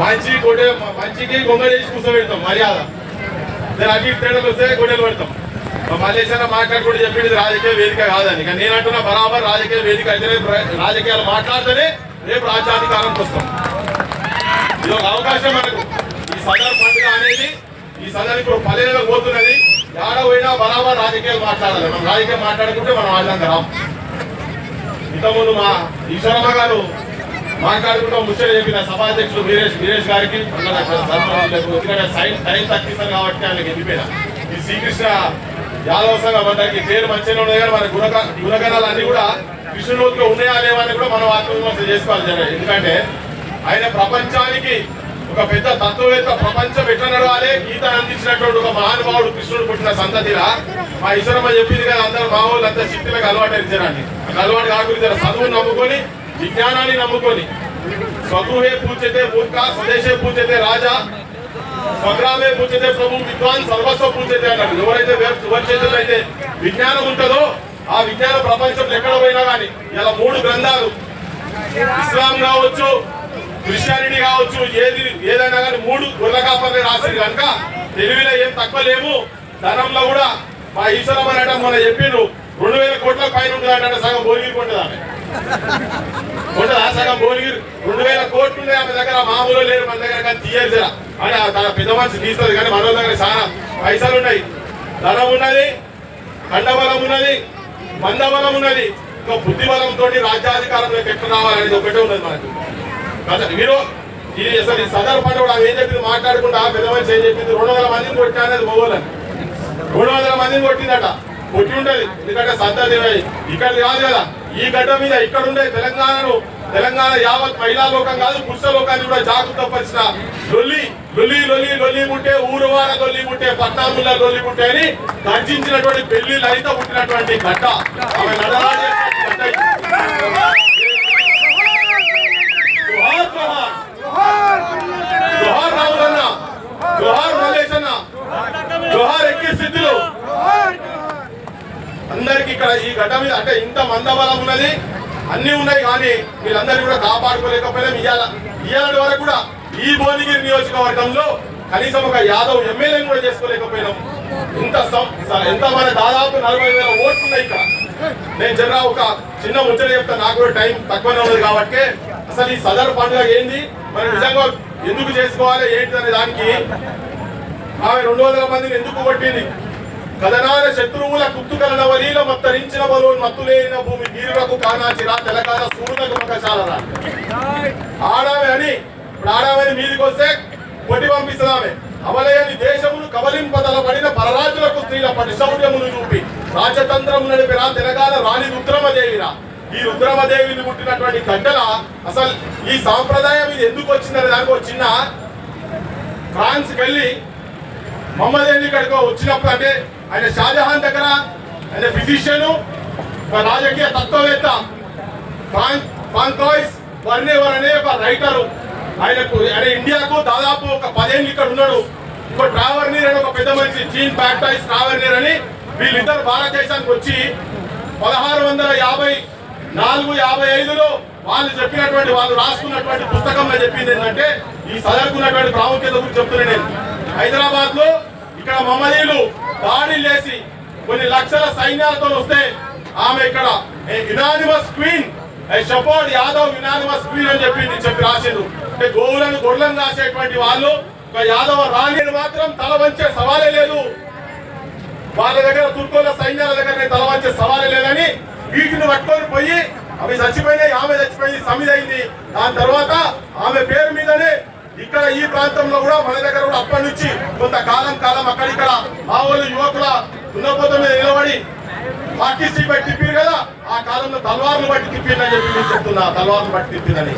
మంచి గొడ్డె మంచికి గొంగడేసి కూర్చోబెడతాం మర్యాద. నేను అటు ఇటు తేడాలు వస్తే గొడ్డెలు పెడతాం. మా మాట్లాడి మాట్లాడుకుంటూ చెప్పింది రాజకీయ వేదిక కాదని. కానీ నేను అంటున్నా బరాబర్ రాజకీయ వేదిక అయితేనే రాజకీయాలు మాట్లాడితేనే రేపు రాజ్యాధికారానికి వస్తాం. ఇది ఒక అవకాశం మనకు. ఈ సదర్ పండుగ అనేది ఈ సదర్ ఇప్పుడు పల్లెలో పోతున్నది. ఏడ పోయినా బరాబర్ రాజకీయాలు మాట్లాడాలి. మనం రాజకీయం మాట్లాడుకుంటే మనం వాళ్ళంగా రాము ఇంతకుముందు మా ఈశ్వరమ్మ గారు మాట్లాడుకుంటూ ముచ్చట చెప్పిన సభాధ్యక్షుడు వీరేష్ వీరేష్ గారికి ఎందుకంటే సైన్ టైం తగ్గిస్తాను కాబట్టి ఆయనకి వెళ్ళిపోయినా ఈ శ్రీకృష్ణ యాదవ సంఘ మండలికి పేరు మంచిగా ఉన్నది కానీ మన గుణగ గుణగణాలు అన్ని కూడా కృష్ణుడిలో ఉన్నాయా లేవా అని కూడా మనం ఆత్మవిమర్శ చేసుకోవాలి జర. ఎందుకంటే ఆయన ప్రపంచానికి ఒక పెద్ద తత్వవేత్త ప్రపంచం ఎట్లా నడవాలి? గీత అందించినటువంటి ఒక మహానుభావుడు కృష్ణుడు పుట్టిన సంతతిలా మా ఈశ్వరమ్మ చెప్పింది కదా అందరూ మా వాళ్ళు అంతా శక్తులకు అలవాటు ఇచ్చారండి అలవాటు కాకుండా చదువు నమ్ముకొని విజ్ఞానాన్ని నమ్ముకొని. స్వగృహే పూజతే మూర్ఖ స్వదేశే పూజతే రాజా స్వగ్రామే పూజతే ప్రభు విద్వాన్ సర్వస్వ పూజతే అన్నాడు ఎవరైతే వేరు- ఎవరి చేతుల్లో అయితే విజ్ఞానం ఉంటుందో ఆ విజ్ఞాన ప్రపంచంలో ఎక్కడ పోయినా కానీ ఇలా మూడు గ్రంథాలు. ఇస్లాం కావచ్చు క్రిస్టియానిటీ కావచ్చు ఏది ఏదైనా కానీ మూడు గుర్ర కాపర్లే రాసింది కనుక తెలివిలో ఏం తక్కువ లేము ధనంలో కూడా మా ఈశ్వరం అనేట మొన్న చెప్పిండు రెండు వేల కోట్ల పైన ఉంటుంది అంటే సగం భోగిరి కొంటది ఆమె ఉంటుందా సగం భోగిరి రెండు వేల కోట్లు ఉన్నాయి. ఆమె దగ్గర మామూలు లేరు మన దగ్గర కానీ తీయరు అని ఆ తన పెద్ద మనిషి తీస్తుంది. కానీ మన దగ్గర చాలా పైసలు ఉన్నాయి. ధనం ఉన్నది కండబలం ఉన్నది మందబలం ఉన్నది. ఇంకా బుద్ధి బలంతో రాజ్యాధికారంలోకి ఎట్లా రావాలనేది ఒకటే ఉన్నది మనకు. కదా మీరు ఇది అసలు ఈ సదర్ పంట కూడా ఆమె ఏం చెప్పింది మాట్లాడకుండా పెద్ద మనిషి ఏం చెప్పింది? రెండు వందల మందిని కొట్టినా అనేది మొగోళ్ళని రెండు వందల మందిని కొట్టిందట. కొట్టి ఉంటది. ఎందుకంటే సంతతి ఇక్కడ కాదు కదా. ఈ గడ్డ మీద ఇక్కడుండే తెలంగాణను తెలంగాణ యావత్ మహిళా లోకం కాదు పురుష లోకాన్ని కూడా జాగ్రత్త పరిచిన లొల్లి లొల్లి లొల్లి లొల్లి ముట్టే ఊరువాడ లొల్లి ముట్టే పట్నాముల లొల్లి ముట్టే అని గర్జించినటువంటి పెళ్ళి లలిత పుట్టినటువంటి గడ్డ ఆమె నడరాజే అందరికి ఇక్కడ ఈ గడ్డ మీద అంటే ఇంత మందబలం ఉన్నది. అన్ని ఉన్నాయి కానీ వీళ్ళందరినీ కూడా కాపాడుకోలేకపోయినా ఇవాళ ఇవాళ వరకు కూడా ఈ భువనగిరి నియోజకవర్గంలో కనీసం ఒక యాదవ్ ఎమ్మెల్యేని కూడా చేసుకోలేకపోయినాం. ఇంత ఎంత మన దాదాపు నలభై వేల ఓట్లు ఉన్నాయి ఇక్కడ. నేను జనరా ఒక చిన్న ముచ్చట చెప్తా నాకు కూడా టైం తక్కువనే ఉన్నది కాబట్టి అసలు ఈ సదరు పండుగ ఏంది? మరి నిజంగా ఎందుకు చేసుకోవాలి ఏంటి అనే దానికి ఆమె రెండు వందల మందిని ఎందుకు కొట్టింది? కథనాల శత్రువుల కుత్తుకలన వలీల మత్తరించిన బలో మత్తులేన భూమి గీరులకు కానాచిరా తెలకాల సూర్యులకు మకశాలరా ఆడామే అని ఇప్పుడు ఆడామని మీదికి వస్తే కొట్టి పంపిస్తున్నామే. అవలయని దేశమును కబలింపదల పడిన పరరాజులకు స్త్రీల పరిశౌర్యమును చూపి రాజతంత్రము నడిపిరా తెలంగాణ రాణి రుద్రమదేవిరా. ఈ రుద్రమదేవిని పుట్టినటువంటి గడ్డల అసలు ఈ సాంప్రదాయం ఇది ఎందుకు వచ్చిందనే దానికి వచ్చిన ఫ్రాన్స్కి వెళ్ళి మహమ్మద్ అలీ ఇక్కడికి వచ్చినప్పుడు అంటే ఆయన షాజహాన్ దగ్గర ఆయన ఫిజిషియన్ ఒక రాజకీయ తత్వవేత్త ఫ్రాన్ ఫ్రాంకాయిస్ వర్నేవర్ అనే ఒక రైటరు ఆయనకు ఆయన ఇండియాకు దాదాపు ఒక పదేళ్ళు ఇక్కడ ఉన్నాడు. ఇంకో ట్రావర్నీర్ అని ఒక పెద్ద మనిషి జీన్ బ్యాప్టైజ్ ట్రావర్నీర్ అని వీళ్ళిద్దరు భారతదేశానికి వచ్చి పదహారు వందల యాభై నాలుగు యాభై ఐదులో వాళ్ళు చెప్పినటువంటి వాళ్ళు రాసుకున్నటువంటి పుస్తకంలో చెప్పింది ఏంటంటే ఈ సదరుకున్నటువంటి ప్రాముఖ్యత గురించి చెప్తున్నాను నేను. హైదరాబాద్లో ఇక్కడ మమ్మలీలు దాడి చేసి కొన్ని లక్షల సైన్యాలతో వస్తే ఆమె ఇక్కడ యునానిమస్ క్వీన్ షపోర్డ్ యాదవ్ యునానిమస్ క్వీన్ అని చెప్పింది చెప్పి రాసిండు. అంటే గోవులను గొడ్లను రాసేటువంటి వాళ్ళు ఒక యాదవ రాణి మాత్రం తల వంచే సవాలే లేదు. వాళ్ళ దగ్గర తుర్కోల సైన్యాల దగ్గర తల వంచే సవాలే లేదని వీటిని పట్టుకొని పోయి అవి చచ్చిపోయినాయి ఆమె చచ్చిపోయింది సమిదైంది దాని తర్వాత ఆమె పేరు మీదనే ఇక్కడ ఈ ప్రాంతంలో కూడా మన దగ్గర కూడా అప్పటి నుంచి కొంతకాలం కాలం అక్కడిక్కడ ఆ వాళ్ళు యువకుల దున్నపోత మీద నిలబడి హాకీ బట్టి తిప్పారు కదా ఆ కాలంలో తల్వార్లు బట్టి తిప్పిందని చెప్పి నేను చెప్తున్నా తల్వార్లు బట్టి తిప్పిందని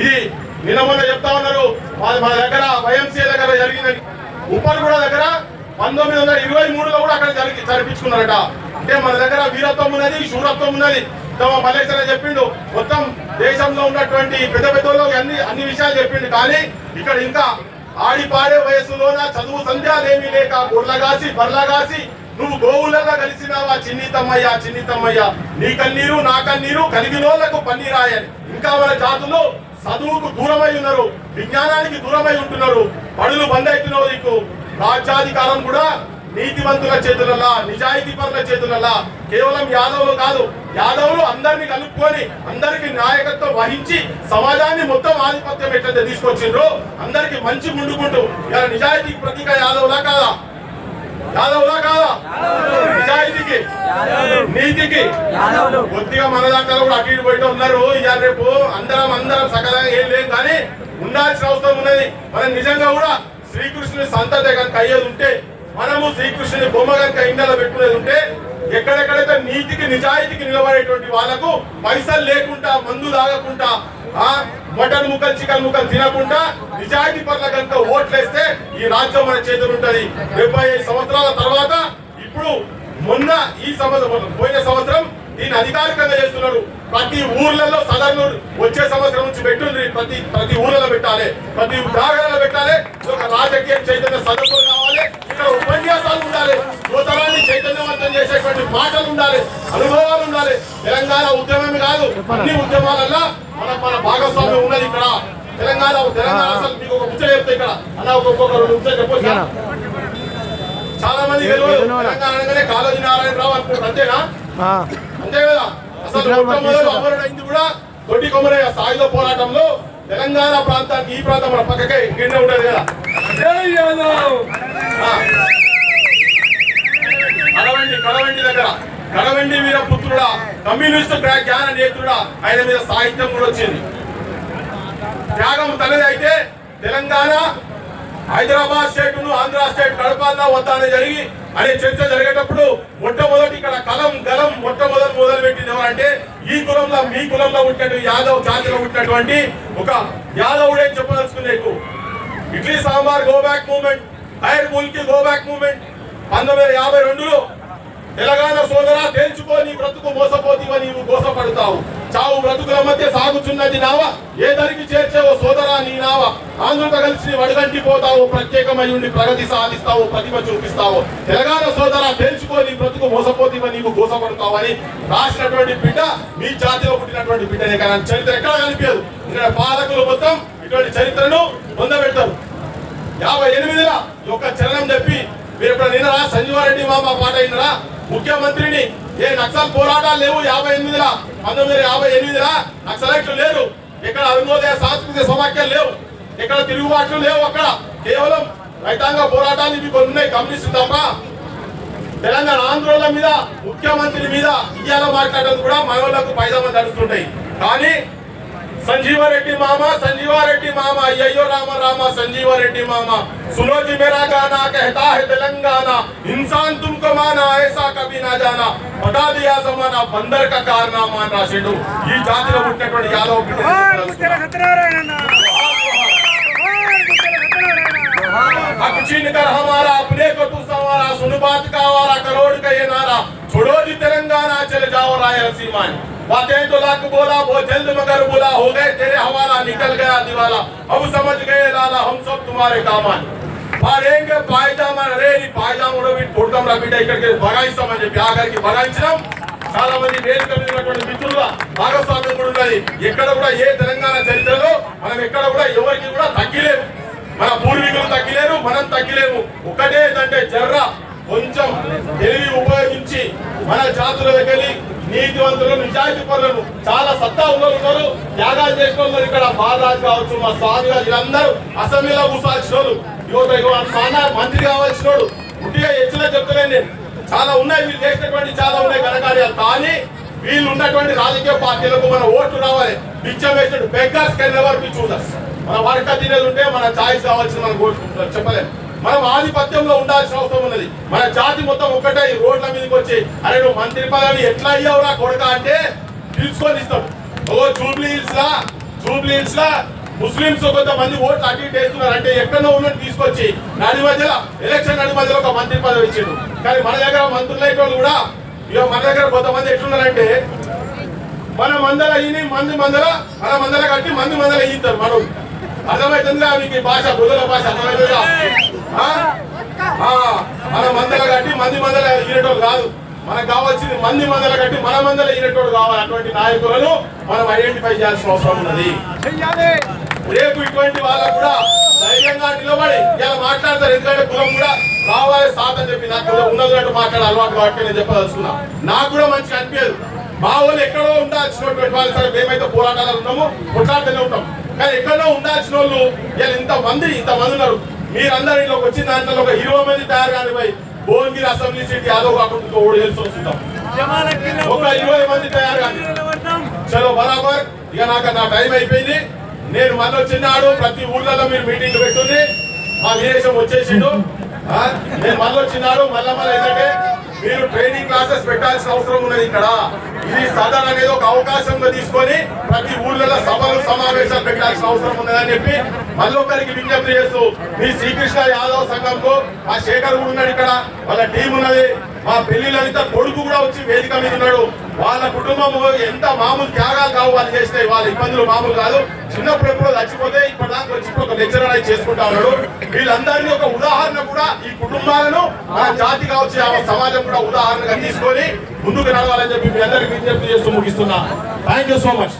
ఇది నిన్న చెప్తా ఉన్నారు మా- మన దగ్గర వైఎంసీ దగ్గర జరిగిందని కూడా దగ్గర పంతొమ్మిది వందల ఇరవై మూడులో కూడా అక్కడ జరిగి జరిపించుకున్నారట. అంటే మన దగ్గర వీరత్వం ఉన్నది శూరత్వం ఉన్నది. మల్లేశ్వర చెప్పిండు. మొత్తం దేశంలో ఉన్నటువంటి పెద్ద పెద్దలో అన్ని అన్ని విషయాలు చెప్పిండు. కానీ ఇక్కడ ఇంకా ఆడిపాడే వయసులోన చదువు సంధ్యాలేమీ లేక గుర్లగాసి బర్లగాసి నువ్వు గోవులల్లా కలిసినావా? చిన్నితమ్మయ్యా చిన్నితమ్మయ్యా. నీ కన్నీరు నా కన్నీరు కలిగినోళ్ళకు పన్నీరాయని. ఇంకా మన జాతులు చదువుకు దూరమై ఉన్నారు విజ్ఞానానికి దూరమై ఉంటున్నారు. పడులు బంద్ అవుతున్నావు నీకు. రాజ్యాధికారం కూడా నీతివంతుల చేతులల్లా నిజాయితీ పరుల చేతులలా కేవలం యాదవులు కాదు యాదవులు అందరిని కలుపుకొని అందరికి నాయకత్వం వహించి సమాజాన్ని మొత్తం ఆధిపత్యం ఎట్లయితే తీసుకొచ్చిండ్రో అందరికి మంచి ముందుకుంటూ ఇలా నిజాయితీ ప్రతీక యాదవులా కాదా? యాదవులా కాదా? నిజాయితీకి నీతికి. కొద్దిగా మన దాంట్లో కూడా అటు ఇటు పోయిట ఉన్నారు ఇవాళ రేపు అందరం అందరం సకలంగా ఏం లేదు కానీ ఉండాల్సిన అవసరం ఉన్నది. మనం నిజంగా కూడా శ్రీకృష్ణుని సంతతే కనుక అయ్యేది ఉంటే మనము శ్రీకృష్ణుని బొమ్మ కనుక ఇండలో పెట్టుకునేది ఉంటే ఎక్కడెక్కడైతే నీతికి నిజాయితీకి నిలబడేటువంటి వాళ్ళకు పైసలు లేకుండా మందు తాగకుండా ఆ మటన్ ముక్కలు చికెన్ ముక్కలు తినకుండా నిజాయితీ పట్ల కనుక ఓట్లేస్తే ఈ రాజ్యం మన చేతులు ఉంటుంది. డెబ్బై ఐదు సంవత్సరాల తర్వాత ఇప్పుడు మొన్న ఈ సంవత్సరం పోయిన సంవత్సరం దీన్ని అధికారికంగా చేస్తున్నారు ప్రతి ఊర్లలో సదర్లు వచ్చే సంవత్సరం నుంచి పెట్టుంది ప్రతి ప్రతి ఊర్లలో పెట్టాలి. ప్రతి గ్రామాలలో పెట్టాలి. ఒక రాజకీయ చైతన్య సదస్సులు కావాలి. ఇక్కడ ఉపన్యాసాలు ఉండాలి. యువతరాన్ని చైతన్యవంతం చేసేటువంటి మాటలు ఉండాలి. అనుభవాలు ఉండాలి. తెలంగాణ ఉద్యమమే కాదు. అన్ని ఉద్యమాలల్లో మన మన భాగస్వామ్యం ఉన్నది ఇక్కడ. తెలంగాణ తెలంగాణ అసలు మీకు ఒక ముచ్చట చెప్తే ఇక్కడ. అన్న ఒక్కొక్క రెండు ముచ్చట చెప్పొచ్చు? చాలా మంది తెలంగాణ అనగానే కాళోజీ నారాయణరావు అనుకుంటారు. అంతేనా? అంతే కదా? అసలు మొట్టమొదటి అమరుడైంది కూడా దొడ్డి కొమరయ్య సాయుధ పోరాటంలో తెలంగాణ ప్రాంతానికి ఈ ప్రాంతం మన పక్కకే గిన్నె ఉండదు కదా. కడవండి కడవండి దగ్గర. కడవండి వీర పుత్రుడా కమ్యూనిస్టు జ్ఞాన నేత్రుడా ఆయన మీద సాహిత్యం కూడా వచ్చింది. త్యాగం తనది అయితే తెలంగాణ హైదరాబాద్ స్టేట్ను ఆంధ్ర స్టేట్ కడపాలన్నా వద్దా జరిగి అనే చర్చ జరిగేటప్పుడు మొట్టమొదటి ఇక్కడ కలం గలం మొట్టమొదటి మొదలు పెట్టింది ఎవరంటే ఈ కులంలో మీ కులంలో ఉన్నటువంటి యాదవ్ జాతిలో ఉన్నటువంటి ఒక యాదవుడే చెప్పదలుచుకునే ఎక్కువ idli sambar go back movement hire Mulki go back movement పంతొమ్మిది వందల యాభై రెండులో తెలంగాణ సోదరా తేల్చుకో నీ బ్రతుకు మోసపోతీవ నీవు మోసపడతావు. చావు బ్రతుకుల మధ్య సాగుచున్నది నావ? ఏ దరికి చేర్చేవో సోదరా నీ నావ? ఆంధ్రతో కలిసి నీవు పోతావు ప్రత్యేకమై ఉండి ప్రగతి సాధిస్తావు ప్రతిభ చూపిస్తావు. తెలంగాణ సోదరా తేల్చుకో నీ బ్రతుకు మోసపోతీవ నీవు మోసపడతావు అని రాసినటువంటి బిడ్డ మీ జాతిలో పుట్టినటువంటి బిడ్డనే కానీ చరిత్ర ఎక్కడ కనిపించదు. ఇక్కడ పాలకులు మొత్తం ఇటువంటి చరిత్రను పొందబెట్టారు యాభై ఎనిమిదిలా ఈ యొక్క చరణం చెప్పి మీరు ఇప్పుడు నిన్నరా సంజీవారెడ్డి మామ పాట అయినరా ముఖ్యమంత్రిని ఏ నక్సల్ పోరాటాలు లేవు? యాభై ఎనిమిదిలా? పంతొమ్మిది యాభై ఎనిమిదిలా? నక్సలైట్లు లేరు. ఇక్కడ అరుణోదయ సాంస్కృతిక సమాఖ్యలు లేవు. ఇక్కడ తిరుగుబాట్లు లేవు అక్కడ. కేవలం రైతాంగ పోరాటాలు ఇవి కొన్ని ఉన్నాయి. గమనిస్తుందాక తెలంగాణ ఆందోళన మీద ముఖ్యమంత్రి మీద ఇయ్యాల మాట్లాడడం కూడా మహిళలకు పైదమ్మ నడుస్తుంటాయి. కానీ సంజీవారెడ్డి మామ సంజీవారెడ్డి మామ అయ్యో రామ రామ సంజీవారెడ్డి మామ సునోజి మేరా గానా కహతా తెలంగాణ ఇన్సాన్ తుమ్కమానా ఐసా कभी ना जाना बता दिया जमाना बंदर का कारनामा అని రాసిండు ఈ జాతిలో పుట్టినటువంటి యాదవ్ బిడ్డ ముత్యాల సత్యనారాయణ हक छीन कर हमारा अपने को तू संवारा सुन बात का आवारा करोड़ का ये नारा छोड़ो जी तेलंगाना चले जाओ रायलसीमा बातें तो लाख बोला वो जल्द मगर बोला हो गए तेरे हवाला निकल गया दिवाला अब समझ गए लाला हम सब तुम्हारे कामान పాడేంగే పాయిదామని అరే నీ పాయజామా కూడా వీటి కొడతాం రా బిడ్డ ఇక్కడికి బగాయిస్తామని చెప్పి ఆఖరికి బగాయించడం చాలా మంది వేదిక మీద ఉన్నటువంటి మిత్రులుగా భాగస్వామ్యం కూడా ఉన్నది. ఎక్కడ కూడా ఏ తెలంగాణ చరిత్రలో మనం ఎక్కడ కూడా ఎవరికి కూడా తగ్గిలేము. మన పూర్వీకులు తగ్గిలేరు మనం తగ్గిలేము. ఒకటే ఏంటంటే జర్ర కొంచెం తెలివి ఉపయోగించి మన జాతుల వెళ్ళి నీతివంతులు నిజాయితీ పరులను చాలా సత్తా ఉన్నారు. త్యాగాలు చేసిన ఇక్కడ. బాలరాజు కావచ్చు మా స్వామి గారు వీళ్ళందరూ అసెంబ్లీలో కూర్చోాల్సిన వాళ్ళు. యువత మన మంత్రి కావాల్సిన వాడు గుడ్డిగా హెచ్చులో చెప్తలేను నేను. చాలా ఉన్నాయి వీళ్ళు చేసినటువంటి చాలా ఉన్నాయి ఘనకార్యాలు. కానీ వీళ్ళు ఉన్నటువంటి రాజకీయ పార్టీలకు మన ఓట్లు రావాలి. పిచ్చం వేసినట్టు beggars can never be choosers మన వర్క తినేది ఉంటే మన చాయిస్ కావాల్సిన మనం ఓటు చెప్పలేము. మనం ఆధిపత్యంలో ఉండాల్సిన అవసరం ఉన్నది. మన జాతి మొత్తం ఒక్కటే ఈ రోడ్ల మీదకి వచ్చి అరే నువ్వు మంత్రి పదవి ఎట్లా అయ్యావురా కొడక అంటే పిలుచుకొని ఇస్తాం. ఓ జూబ్లీ హిల్స్ లా జూబ్లీ హిల్స్ లా ముస్లింస్ కొంతమంది ఓట్లు అటు ఇటు వేస్తున్నారు. అంటే ఎక్కడో ఉన్నట్టు తీసుకొచ్చి నడి మధ్యలో ఎలక్షన్ నడి మధ్యలో ఒక మంత్రి పదవి ఇచ్చిండు. కానీ మన దగ్గర మంత్రులు అయితే కూడా ఇక మన దగ్గర కొంతమంది ఎట్లున్నారంటే మన మందల ఈని మంది మందల మన మందల కట్టి మంది మందల ఈతారు మనం. అర్థమవుతుందిగా మీకు భాష బుధుల భాష అర్థమవుతుందిగా ఆ? మన మందల కట్టి మంది మందల ఈనటోళ్ళు కాదు. మనకు కావాల్సింది మంది మందల కట్టి మన మందల అయినట్టు కావాలి. అటువంటి నాయకులను మనం ఐడెంటిఫై చేయాల్సిన అవసరం ఉన్నది. రేపు ఇటువంటి వాళ్ళకు కూడా ధైర్యంగా నిలబడి ఇలా మాట్లాడతారు. ఎందుకంటే కులం కూడా కావాలి సాత్ అని చెప్పి నాకు ఉన్నదంటూ మాట్లాడే అలవాటు కాబట్టి నేను చెప్పదలుచుకున్నా. నాకు కూడా మంచిగా అనిపించదు. మా వాళ్ళు ఎక్కడో ఉండాల్సినటువంటి వాళ్ళు సరే మేమైతే పోరాటాలు ఉన్నాము కొట్లాడుతూనే ఉంటాం. కానీ ఎక్కడో ఉండాల్సిన వాళ్ళు ఇలా ఇంత మంది ఇంత మంది ఉన్నారు. మీరందరూ ఇట్లా వచ్చిన దాంట్లో ఒక ఇరవై మంది తయారు కానీ పోయి భువనగిరి అసెంబ్లీ సీట్ యాదవ్ కాకుండా ఓడి తెలిసి వస్తుంటాం. ఒక ఇరవై మంది తయారు కానీ. చలో బరాబర్. ఇక నాకు నా టైం అయిపోయింది. నేను మళ్ళీ వచ్చినాడు ప్రతి ఊర్లలో మీరు మీటింగ్ పెట్టుంది మా విదేశం వచ్చేసిండు. నేను మళ్ళీ వచ్చినాడు మళ్ళా మళ్ళీ ఏంటంటే మీరు ట్రైనింగ్ క్లాసెస్ పెట్టాల్సిన అవసరం ఉన్నది ఇక్కడ. ఇది సదన్ అనేది ఒక అవకాశంగా తీసుకొని ప్రతి ఊర్లలో సభలు సమావేశాలు పెట్టాల్సిన అవసరం ఉన్నదని చెప్పి మళ్ళీ ఒకరికి విజ్ఞప్తి చేస్తూ మీ శ్రీకృష్ణ యాదవ్ సంఘంకు ఆ శేఖర్ కూడా ఉన్నాడు ఇక్కడ. వాళ్ళ టీం ఉన్నది. మా పెళ్ళిలంతా కొడుకు కూడా వచ్చి వేదిక మీద ఉన్నాడు. వాళ్ళ కుటుంబం ఎంత మామూలు త్యాగాలు కావు వాళ్ళు చేసినాయి వాళ్ళ ఇబ్బందులు మామూలు కాదు. చిన్నప్పుడు ఎప్పుడో చచ్చిపోతే ఇప్పటిదాకా వచ్చి ఒక లెక్చరర్ అయి చేసుకుంటా ఉన్నాడు. వీళ్ళందరినీ ఒక ఉదాహరణ కూడా ఈ కుటుంబాలను మన జాతి కావచ్చు ఆ సమాజం కూడా ఉదాహరణగా తీసుకొని ముందుకు నడవాలని చెప్పి మీ అందరికీ విజ్ఞప్తి చేస్తూ ముగిస్తున్నా. Thank you so much